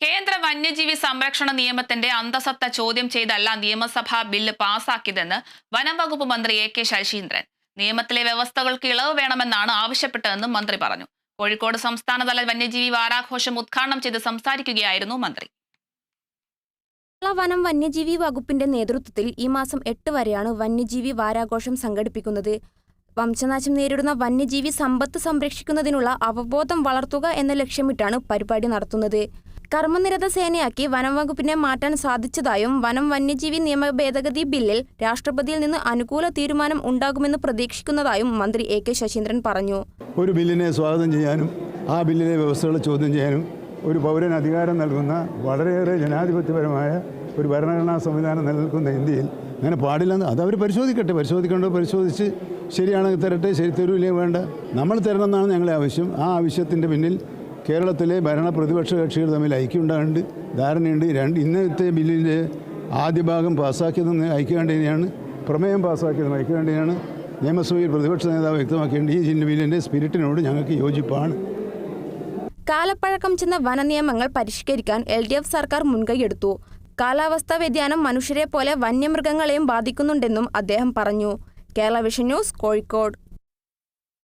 കേന്ദ്ര വന്യജീവി സംരക്ഷണ നിയമത്തിന്റെ അന്തസത്ത ചോദ്യം ചെയ്തല്ല നിയമസഭാ ബില്ല് പാസാക്കിയതെന്ന് വനം വകുപ്പ് മന്ത്രി എ കെ ശശീന്ദ്രൻ. നിയമത്തിലെ വ്യവസ്ഥകൾക്ക് ഇളവ് വേണമെന്നാണ് ആവശ്യപ്പെട്ടതെന്നും മന്ത്രി പറഞ്ഞു. കോഴിക്കോട് സംസ്ഥാനതല വന്യജീവി വാരാഘോഷം ഉദ്ഘാടനം ചെയ്ത് സംസാരിക്കുകയായിരുന്നു മന്ത്രി. കേരള വനം വന്യജീവി വകുപ്പിന്റെ നേതൃത്വത്തിൽ ഈ മാസം എട്ട് വരെയാണ് വന്യജീവി വാരാഘോഷം സംഘടിപ്പിക്കുന്നത്. വംശനാശം നേരിടുന്ന വന്യജീവി സമ്പത്ത് സംരക്ഷിക്കുന്നതിനുള്ള അവബോധം വളർത്തുക എന്ന ലക്ഷ്യമിട്ടാണ് പരിപാടി നടത്തുന്നത്. കർമ്മനിരത സേനയാക്കി വനം വകുപ്പിനെ മാറ്റാൻ സാധിച്ചതായും വനം വന്യജീവി നിയമ ഭേദഗതി ബില്ലിൽ രാഷ്ട്രപതിയിൽ നിന്ന് അനുകൂല തീരുമാനം ഉണ്ടാകുമെന്ന് പ്രതീക്ഷിക്കുന്നതായും മന്ത്രി എ കെ ശശീന്ദ്രൻ പറഞ്ഞു. ഒരു ബില്ലിനെ സ്വാഗതം ചെയ്യാനും ആ ബില്ലിലെ വ്യവസ്ഥകൾ ചോദ്യം ചെയ്യാനും ഒരു പൗരൻ അധികാരം നൽകുന്ന വളരെയേറെ ജനാധിപത്യപരമായ ഒരു ഭരണഘടനാ സംവിധാനം നിലനിൽക്കുന്ന ഇന്ത്യയിൽ അങ്ങനെ പാടില്ലെന്ന് അത് അവർ പരിശോധിക്കട്ടെ. പരിശോധിക്കേണ്ടത് പരിശോധിച്ച് ശരിയാണെങ്കിൽ തരട്ടെ ശരി തരൂലേ വേണ്ട. നമ്മൾ തരണമെന്നാണ് ഞങ്ങളെ ആവശ്യം. ആ ആവശ്യത്തിന്റെ പിന്നിൽ കേരളത്തിലെ ഭരണ പ്രതിപക്ഷ കക്ഷികൾ തമ്മിൽ ഐക്യമുണ്ടാകുന്നുണ്ട് ധാരണയുണ്ട്. രണ്ട് ഇന്നത്തെ ബില്ലിന്റെ ആദ്യ ഭാഗം പാസ്സാക്കിയതെന്ന് ഐക്യകണ്ഠേനയാണ് പ്രമേയം പാസ്സാക്കിയത് ഐക്യകണ്ഠേനയാണ്. നിയമസഭയിൽ പ്രതിപക്ഷ നേതാവ് വ്യക്തമാക്കേണ്ട ഈ ജില്ല ബില്ലിന്റെ സ്പിരിറ്റിനോട് ഞങ്ങൾക്ക് യോജിപ്പാണ്. കാലപ്പഴക്കം ചെന്ന വനനിയമങ്ങൾ പരിഷ്കരിക്കാൻ എൽ ഡി എഫ് സർക്കാർ മുൻകൈയെടുത്തു കാലാവസ്ഥാ വ്യതിയാനം മനുഷ്യരെ പോലെ വന്യമൃഗങ്ങളെയും ബാധിക്കുന്നുണ്ടെന്നും അദ്ദേഹം പറഞ്ഞു. Kerala vision news Kozhikode.